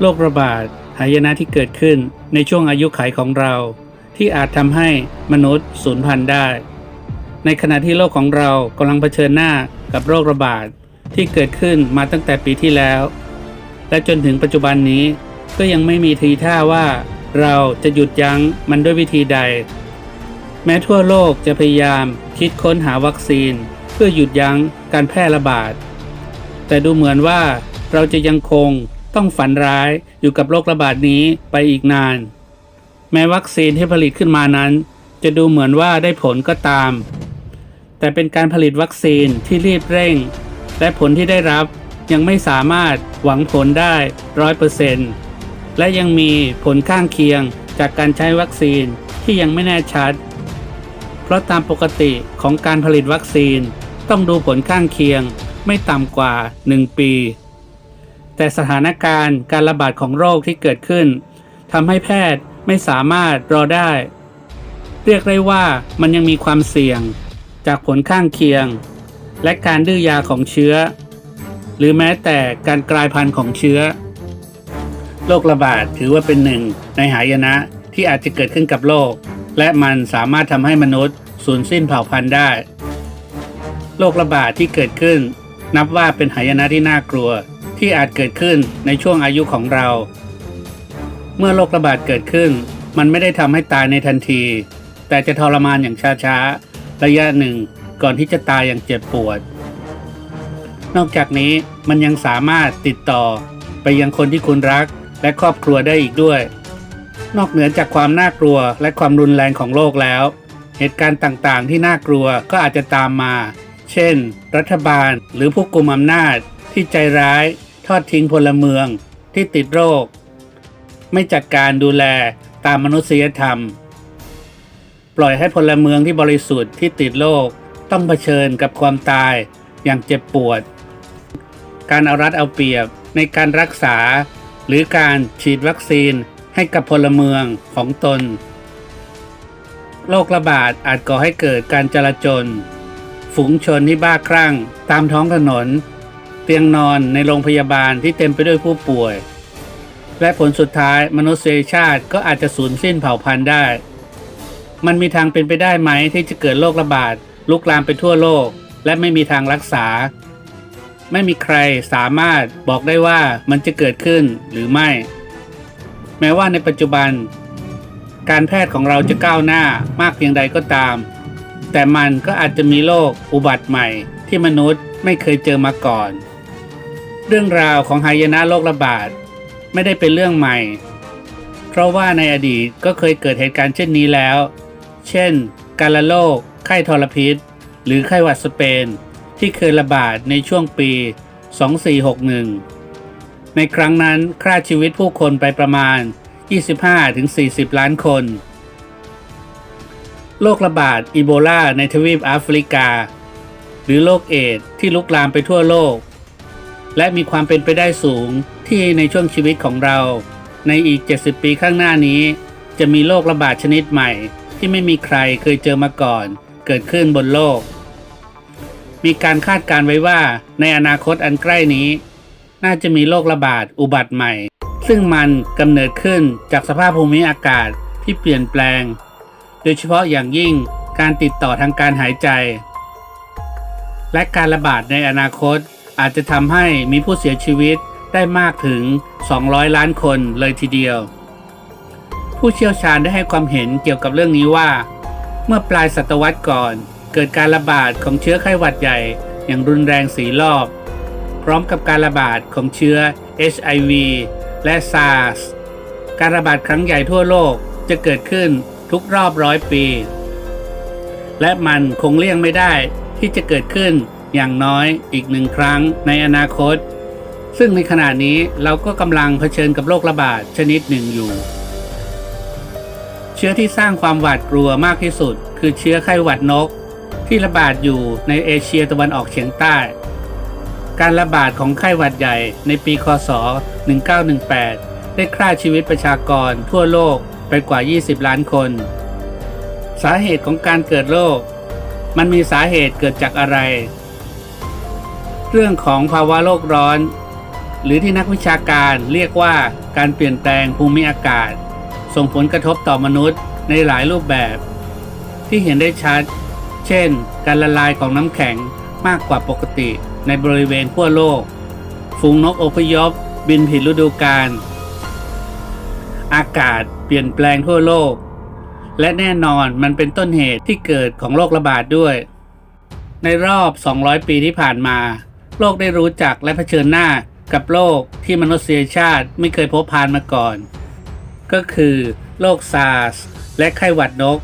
โรคระบาดหายนะที่เกิดขึ้นในช่วงอายุขัยของเรา ที่อาจทำให้มนุษย์สูญพันธุ์ได้ ในขณะที่โลกของเรากำลังเผชิญหน้ากับโรคระบาดที่เกิดขึ้นมาตั้งแต่ปีที่แล้ว และจนถึงปัจจุบันนี้ก็ยังไม่มีทีท่าว่าเราจะหยุดยั้งมันด้วยวิธีใด แม้ทั่วโลกจะพยายามคิดค้นหาวัคซีน เพื่อหยุดยั้งการแพร่ระบาด แต่ดูเหมือนว่าเราจะยังคง ต้องฝันร้ายอยู่กับโรคระบาดนี้ไปอีกนาน แม้วัคซีนที่ผลิตขึ้นมานั้น จะดูเหมือนว่าได้ผลก็ตาม แต่เป็นการผลิตวัคซีนที่รีบเร่ง และผลที่ได้รับยังไม่สามารถหวังผลได้ร้อยเปอร์เซนต์และยังมีผลข้างเคียงจากการใช้วัคซีนที่ยังไม่แน่ชัด เพราะตามปกติของการผลิตวัคซีนต้องดูผลข้างเคียงไม่ต่ำกว่า 1 ปี แต่สถานการณ์การระบาดของโรคที่เกิดขึ้นทำให้แพทย์ไม่สามารถรอได้ เรียกได้ว่ามันยังมีความเสี่ยง จากผลข้างเคียง และการดื้อยาของเชื้อ หรือแม้แต่การกลายพันธุ์ของเชื้อ โรคระบาดถือว่าเป็นหนึ่งในหายนะที่อาจจะเกิดขึ้นกับโลก และมันสามารถทำให้มนุษย์สูญสิ้นเผ่าพันธุ์ได้ โรคระบาดที่เกิดขึ้น นับว่าเป็นหายนะที่น่ากลัวที่อาจเกิดขึ้นในช่วงอายุของเรา เมื่อโรคระบาดเกิดขึ้น มันไม่ได้ทำให้ตายในทันที แต่จะทรมานอย่างช้าๆ ระยะหนึ่งก่อนที่จะตายอย่างเจ็บปวด นอกจากนี้มันยังสามารถติดต่อไปยังคนที่คุณรักและครอบครัวได้อีกด้วย นอกเหนือจากความน่ากลัวและความรุนแรงของโลกแล้ว เหตุการณ์ต่างๆ ที่น่ากลัวก็อาจจะตามมา เช่น รัฐบาลหรือผู้กุมอำนาจที่ใจร้ายทอดทิ้งพลเมืองที่ติดโรค ไม่จัดการดูแลตามมนุษยธรรม ปล่อยให้พลเมืองที่บริสุทธิ์ที่ติดโรคต้องเผชิญกับความตายอย่างเจ็บปวด การเอารัดเอาเปรียบในการรักษา หรือการฉีดวัคซีนให้กับพลเมืองของตน โรคระบาดอาจก่อให้เกิดการจลาจล ฝูงชนที่บ้าคลั่ง ตามท้องถนน เตียงนอนในโรงพยาบาลที่เต็มไปด้วยผู้ป่วย และผลสุดท้ายมนุษยชาติก็อาจจะสูญสิ้นเผ่าพันธุ์ได้ มันมีทางเป็นไปได้ไหมที่จะเกิดโรคระบาดลุกลามไปทั่วโลก และไม่มีทางรักษา ไม่มีใครสามารถบอกได้ว่ามันจะเกิดขึ้นหรือไม่ แม้ว่าในปัจจุบัน การแพทย์ของเราจะก้าวหน้ามากเพียงใดก็ตาม แต่มันก็อาจจะมีโรคอุบัติใหม่ที่มนุษย์ไม่เคยเจอมาก่อน เรื่องราวของหายนะโรคระบาดไม่ได้เป็นเรื่องใหม่ เพราะว่าในอดีตก็เคยเกิดเหตุการณ์เช่นนี้แล้ว เช่น การละโรคไข้ทรพิษ หรือไข้หวัดสเปน ที่เคยระบาดในช่วงปี 2461 ในครั้งนั้นฆ่าชีวิตผู้คนไปประมาณ 25-40 ล้านคน โรคระบาดอีโบลาในทวีปแอฟริกา หรือโรคเอดที่ลุกลามไปทั่วโลก และมีความเป็นไปได้สูงที่ในช่วงชีวิตของเรา ในอีก 70 ปีข้างหน้านี้ จะมีโรคระบาดชนิดใหม่ ที่ไม่มีใครเคยเจอมาก่อน เกิดขึ้นบนโลก มีการคาดการไว้ว่าในอนาคตอันใกล้นี้ น่าจะมีโรคระบาดอุบัติใหม่ ซึ่งมันกำเนิดขึ้นจากสภาพภูมิอากาศที่เปลี่ยนแปลง โดยเฉพาะอย่างยิ่งการติดต่อทางการหายใจ และการระบาดในอนาคตอาจจะทำให้มีผู้เสียชีวิตได้มากถึง 200 ล้านคนเลยทีเดียว ผู้เชี่ยวชาญได้ให้ความเห็นเกี่ยวกับเรื่องนี้ว่า เมื่อปลายศตวรรษก่อน เกิดการระบาดของเชื้อไข้หวัดใหญ่อย่างรุนแรงสีรอบ พร้อมกับการระบาดของเชื้อ HIV และ SARS การระบาดครั้งใหญ่ทั่วโลกจะเกิดขึ้น ทุกรอบร้อยปี และมันคงเลี่ยงไม่ได้ที่จะเกิดขึ้นอย่างน้อยอีกหนึ่งครั้งในอนาคต ซึ่งในขณะนี้เราก็กำลังเผชิญกับโรคระบาดชนิดหนึ่งอยู่ เชื้อที่สร้างความหวาดกลัวมากที่สุด คือเชื้อไข้หวัดนก ที่ระบาดอยู่ในเอเชียตะวันออกเฉียงใต้ การระบาดของไข้หวัดใหญ่ในปีคศ 1918 ได้ฆ่าชีวิตประชากรทั่วโลก ไปกว่า 20 ล้านคน สาเหตุของการเกิดโรค มันมีสาเหตุเกิดจากอะไร เรื่องของภาวะโลกร้อน หรือที่นักวิชาการเรียกว่าการเปลี่ยนแปลงภูมิอากาศ ส่งผลกระทบต่อมนุษย์ในหลายรูปแบบ ที่เห็นได้ชัด เช่น การละลายของน้ำแข็งมากกว่าปกติในบริเวณขั้วโลก ฝูงนกอพยพ บินผิดฤดูกาล อากาศเปลี่ยนแปลงทั่วโลก และแน่นอนมันเป็นต้นเหตุที่เกิดของโรคระบาดด้วย ในรอบ 200 ปีที่ผ่านมา โลกได้รู้จักและเผชิญหน้ากับโรคที่มนุษยชาติไม่เคยพบผ่านมาก่อน ก็คือโรคซาร์สและไข้หวัดนก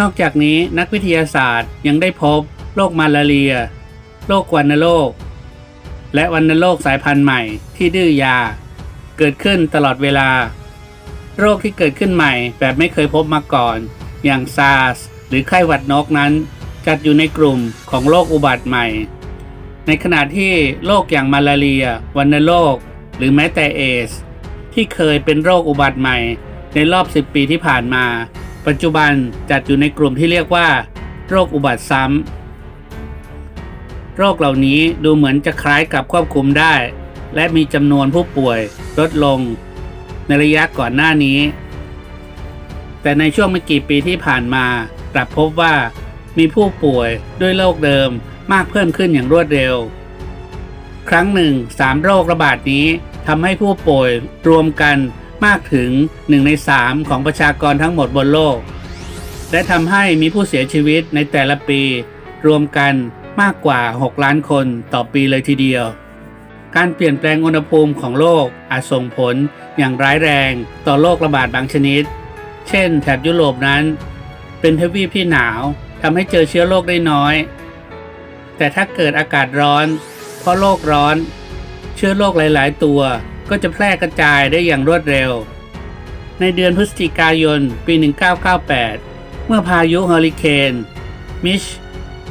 นอกจากนี้นักวิทยาศาสตร์ยังได้พบโรคมาลาเรีย โรควัณโรค และวัณโรคสายพันธุ์ใหม่ที่ดื้อยา เกิดขึ้นตลอดเวลา โรคที่เกิดขึ้นใหม่แบบไม่เคยพบมาก่อน อย่างซาร์สหรือไข้หวัดนกนั้น จัดอยู่ในกลุ่มของโรคอุบัติใหม่ ในขณะที่โรคอย่างมาลาเรีย วัณโรค หรือแม้แต่เอส ที่เคยเป็นโรคอุบัติใหม่ ในรอบ 10 ปีที่ผ่านมา ปัจจุบันจัดอยู่ในกลุ่มที่เรียกว่า โรคอุบัติซ้ำโรคเหล่านี้ดูเหมือนจะคล้ายกับควบคุมได้ และมีจำนวนผู้ป่วยลดลงในระยะก่อนหน้านี้ แต่ในช่วงไม่กี่ปีที่ผ่านมากลับพบว่ามีผู้ป่วยด้วยโรคเดิมมากเพิ่มขึ้นอย่างรวดเร็ว ครั้งหนึ่งสามโรคระบาดนี้ทำให้ผู้ป่วยรวมกันมากถึง1ใน3ของประชากรทั้งหมดบนโลก และทำให้มีผู้เสียชีวิตในแต่ละปี รวมกันมากกว่า 6 ล้านคนต่อปีเลยทีเดียว การเปลี่ยนแปลงอุณหภูมิของโลกอาจส่งผลอย่างร้ายแรงต่อโรคระบาดบางชนิด เช่น แถบยุโรปนั้น เป็นทวีปที่หนาวทำให้เจอเชื้อโรคได้น้อย แต่ถ้าเกิดอากาศร้อน เพราะโลกร้อน เชื้อโรคหลาย ๆ ตัวก็จะแพร่กระจายได้อย่างรวดเร็ว ในเดือนพฤศจิกายนปี 1998 เมื่อพายุเฮอริเคนมิช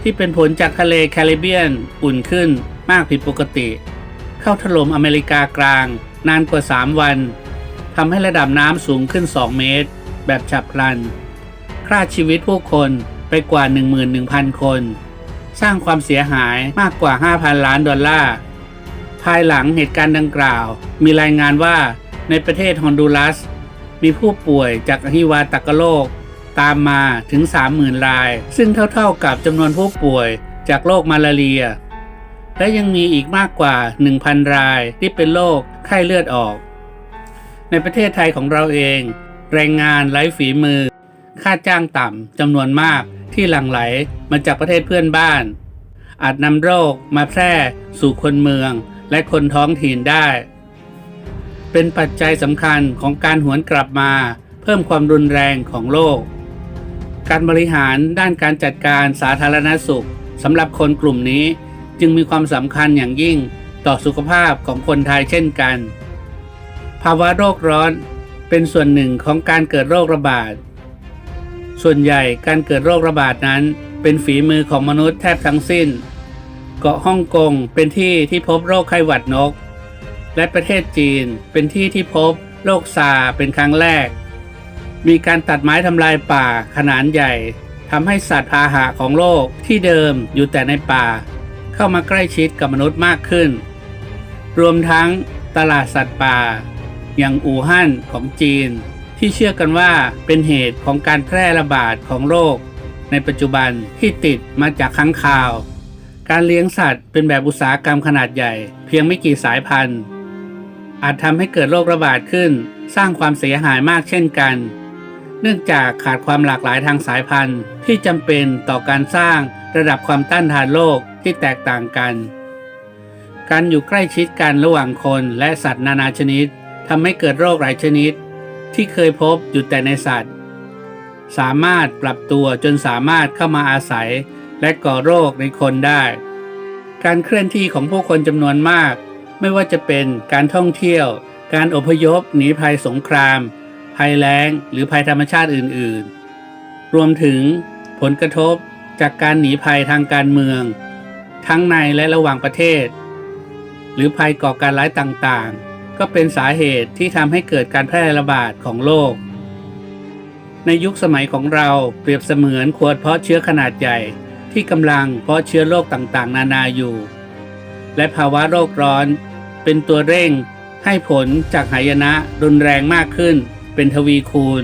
ที่เป็นผลจากทะเลแคริบเบียนอุ่นขึ้นมากผิดปกติ เข้าถล่มอเมริกากลาง นานกว่า 3 วันทำให้ระดับน้ำสูงขึ้น 2 เมตร แบบฉับพลันฆ่าชีวิตผู้คนไปกว่า 11,000 คน สร้างความเสียหายมากกว่า 5,000 ล้านดอลลาร์ ภายหลังเหตุการณ์ดังกล่าว มีรายงานว่าในประเทศฮอนดูรัส มีผู้ป่วยจากฮิวาตกโรคตามมาถึง 30,000 ราย ซึ่งเท่าๆกับจำนวนผู้ป่วยจากโรคมาลาเรีย และยังมีอีกมากกว่า 1,000 รายที่เป็นโรคไข้เลือดออก ในประเทศไทยของเราเอง แรงงานไร้ฝีมือ ค่าจ้างต่ำจำนวนมากที่หลั่งไหลมาจากประเทศเพื่อนบ้าน อาจนำโรคมาแพร่สู่คนเมืองและคนท้องถิ่นได้ เป็นปัจจัยสำคัญของการหวนกลับมา เพิ่มความรุนแรงของโรคการบริหารด้านการจัดการสาธารณสุขสำหรับคนกลุ่มนี้ จึงมีความสำคัญอย่างยิ่งต่อสุขภาพของคนไทยเช่นกัน ภาวะโรคร้อนเป็นส่วนหนึ่งของการเกิดโรคระบาด ส่วนใหญ่การเกิดโรคระบาดนั้น เป็นฝีมือของมนุษย์แทบทั้งสิ้น เกาะฮ่องกงเป็นที่ที่พบโรคไข้หวัดนก และประเทศจีนเป็นที่ที่พบโรคซาร์เป็นครั้งแรก มีการตัดไม้ทำลายป่าขนาดใหญ่ทำให้สัตว์พาหะของโลกที่เดิมอยู่แต่ในป่า เข้ามาใกล้ชิดกับมนุษย์มากขึ้น รวมทั้งตลาดสัตว์ป่า อย่างอู่ฮั่นของจีน ที่เชื่อกันว่าเป็นเหตุของการแพร่ระบาดของโรคในปัจจุบันที่ติดมาจากค้างคาว การเลี้ยงสัตว์เป็นแบบอุตสาหกรรมขนาดใหญ่ เพียงไม่กี่สายพันธุ์ อาจทำให้เกิดโรคระบาดขึ้น สร้างความเสียหายมากเช่นกัน เนื่องจากขาดความหลากหลายทางสายพันธุ์ที่จำเป็นต่อการสร้างระดับความต้านทานโรค ที่แตกต่างกัน การอยู่ใกล้ชิดกันระหว่างคนและสัตว์นานาชนิดทำให้เกิดโรคหลายชนิด ที่เคยพบอยู่แต่ในสัตว์ สามารถปรับตัวจนสามารถเข้ามาอาศัยและก่อโรคในคนได้ การเคลื่อนที่ของผู้คนจำนวนมาก ไม่ว่าจะเป็นการท่องเที่ยว การอพยพหนีภัยสงคราม ภัยแล้ง หรือภัยธรรมชาติอื่น ๆ รวมถึงผลกระทบจากการหนีภัยทางการเมือง ทั้งในและระหว่างประเทศ หรือภัยก่อการร้ายต่างๆ ก็เป็นสาเหตุที่ทำให้เกิดการแพร่ระบาดของโรคในยุคสมัยของเราเปรียบเสมือนขวดเพาะเชื้อขนาดใหญ่ ที่กำลังเพาะเชื้อโรคต่างๆ นานาอยู่ และภาวะโรคร้อน เป็นตัวเร่งให้ผลจากหายนะรุนแรงมากขึ้น เป็นทวีคูณ